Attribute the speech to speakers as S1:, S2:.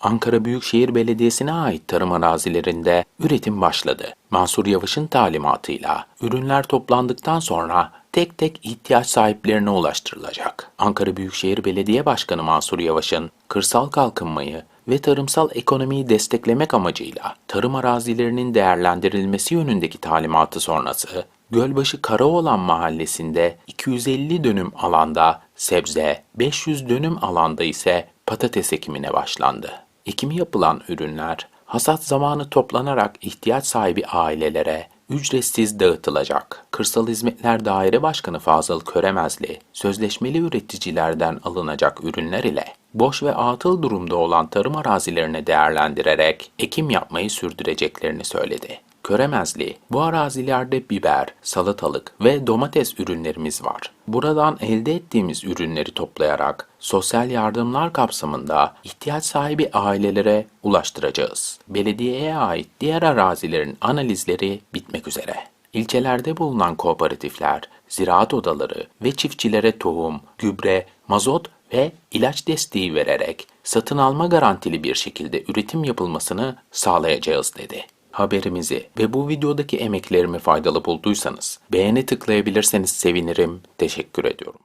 S1: Ankara Büyükşehir Belediyesi'ne ait tarım arazilerinde üretim başladı. Mansur Yavaş'ın talimatıyla ürünler toplandıktan sonra tek tek ihtiyaç sahiplerine ulaştırılacak. Ankara Büyükşehir Belediye Başkanı Mansur Yavaş'ın kırsal kalkınmayı ve tarımsal ekonomiyi desteklemek amacıyla tarım arazilerinin değerlendirilmesi yönündeki talimatı sonrası Gölbaşı Karaoğlan mahallesinde 250 dönüm alanda sebze, 500 dönüm alanda ise patates ekimine başlandı. Ekimi yapılan ürünler hasat zamanı toplanarak ihtiyaç sahibi ailelere ücretsiz dağıtılacak. Kırsal Hizmetler Daire Başkanı Fazıl Köremezli, sözleşmeli üreticilerden alınacak ürünler ile boş ve atıl durumda olan tarım arazilerini değerlendirerek ekim yapmayı sürdüreceklerini söyledi. Köremezli, bu arazilerde biber, salatalık ve domates ürünlerimiz var. Buradan elde ettiğimiz ürünleri toplayarak sosyal yardımlar kapsamında ihtiyaç sahibi ailelere ulaştıracağız. Belediyeye ait diğer arazilerin analizleri bitmek üzere. İlçelerde bulunan kooperatifler, ziraat odaları ve çiftçilere tohum, gübre, mazot ve ilaç desteği vererek satın alma garantili bir şekilde üretim yapılmasını sağlayacağız dedi. Haberimizi ve bu videodaki emeklerimi faydalı bulduysanız beğeni tıklayabilirseniz sevinirim. Teşekkür ediyorum.